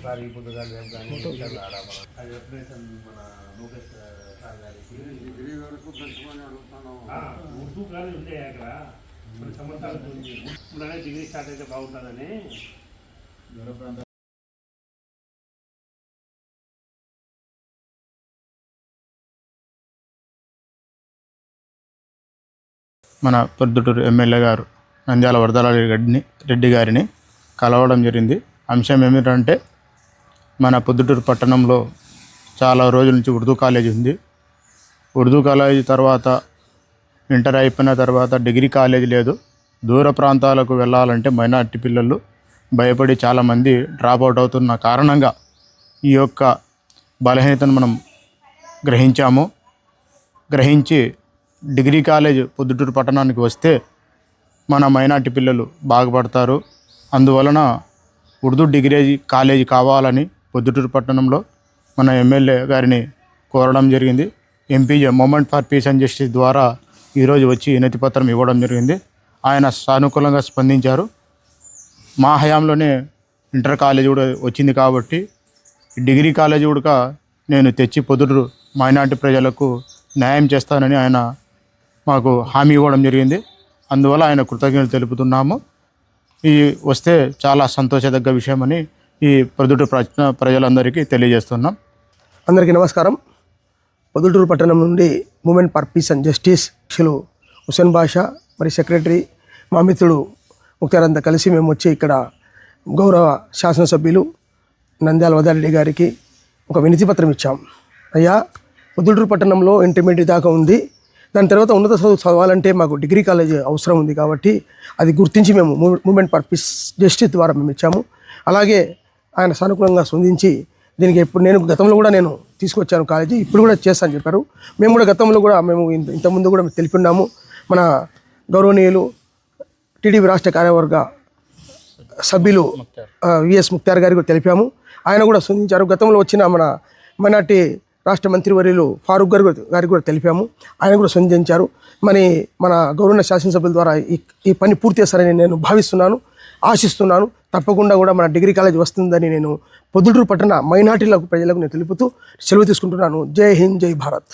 ఒకసారి ఈ పొద్దుగా రేపు కానీ. అది ఎప్పుడైతే మన లోకేష్ సార్ గారికి డిగ్రీ వరకు ఉర్దూ కానీ ఉండే అక్కడ. కొన్ని సంవత్సరాల ఇప్పుడనే డిగ్రీ స్టార్ట్ అయితే బాగుంటుందని. మన పొద్దుటూరు ఎమ్మెల్యే గారు నంద్యాల వరదలాడి రెడ్డిని రెడ్డి గారిని కలవడం జరిగింది. అంశం ఏమిటంటే మన పొద్దుటూరు పట్టణంలో చాలా రోజుల నుంచి ఉర్దూ కాలేజ్ ఉంది. ఉర్దూ కాలేజ్ తర్వాత ఇంటర్ అయిపోయిన తర్వాత డిగ్రీ కాలేజ్ లేదు. దూర ప్రాంతాలకు వెళ్ళాలంటే మైనార్టీ పిల్లలు భయపడి చాలామంది డ్రాప్ అవుట్ అవుతున్న కారణంగా ఈ యొక్క బలహీనతను మనం గ్రహించాము. గ్రహించి డిగ్రీ కాలేజ్ పొద్దుటూరు పట్టణానికి వస్తే మన మైనార్టీ పిల్లలు బాగుపడతారు. అందువలన ఉర్దూ డిగ్రీ కాలేజీ కావాలని పొద్దుటూరు పట్టణంలో మన ఎమ్మెల్యే గారిని కోరడం జరిగింది. MPJ movement for peace and justice ద్వారా ఈరోజు వచ్చి నతిపత్రం ఇవ్వడం జరిగింది. ఆయన సానుకూలంగా స్పందించారు. మా హయాంలోనే ఇంటర్ కాలేజ్ కూడా వచ్చింది కాబట్టి డిగ్రీ కాలేజ్ కూడా నేను తెచ్చి పొద్దుటూరు మైనార్టీ ప్రజలకు న్యాయం చేస్తానని ఆయన మాకు హామీ ఇవ్వడం జరిగింది. అందువల్ల ఆయన కృతజ్ఞతలు తెలుపుతున్నాము. ఈ వస్తే చాలా సంతోషదగ్గ విషయమని ఈ పొద్దుటూరు ప్రజ ప్రజలందరికీ తెలియజేస్తున్నాం. అందరికీ నమస్కారం. పొద్దుటూరు పట్టణం నుండి movement for peace and justice అధ్యక్షులు హుసేన్ బాషా మరి సెక్రటరీ మా మిత్రుడు ముక్తార్ కలిసి మేము వచ్చి ఇక్కడ గౌరవ శాసనసభ్యులు నంద్యాల వదారెడ్డి గారికి ఒక వినతి పత్రం ఇచ్చాం. అయ్యా పొద్దుటూరు పట్టణంలో ఇంటర్మీడియట్ దాకా ఉంది. దాని తర్వాత ఉన్నత చదువు చదవాలంటే మాకు డిగ్రీ కాలేజ్ అవసరం ఉంది కాబట్టి అది గుర్తించి మేము మూమెంట్ ఫర్ పీస్ జస్టిస్ ద్వారా మేము ఇచ్చాము. అలాగే ఆయన సానుకూలంగా స్పందించి దీనికి ఎప్పుడు నేను గతంలో కూడా నేను తీసుకొచ్చాను కాలేజీ ఇప్పుడు కూడా చేస్తాను చెప్పారు. మేము కూడా గతంలో కూడా మేము ఇంత ఇంతకుముందు కూడా తెలిపి ఉన్నాము మన గౌరవనీయులు టీడీపీ రాష్ట్ర కార్యవర్గ సభ్యులు విఎస్ ముక్తార్ గారికి కూడా తెలిపాము. ఆయన కూడా స్పందించారు. గతంలో వచ్చిన మన మైనార్టీ రాష్ట్ర మంత్రివర్యులు ఫారూక్ గారు గారికి కూడా తెలిపాము. ఆయన కూడా స్పందించారు. మరి మన గౌరవ శాసనసభ్యుల ద్వారా ఈ ఈ పని పూర్తి చేస్తారని నేను భావిస్తున్నాను ఆశిస్తున్నాను. తప్పకుండా కూడా మన డిగ్రీ కాలేజ్ వస్తుందని నేను పొద్దుటూరు పట్టణ మైనార్టీలకు ప్రజలకు నేను తెలుపుతూ సెలవు తీసుకుంటున్నాను. జై హింద్ జై భారత్.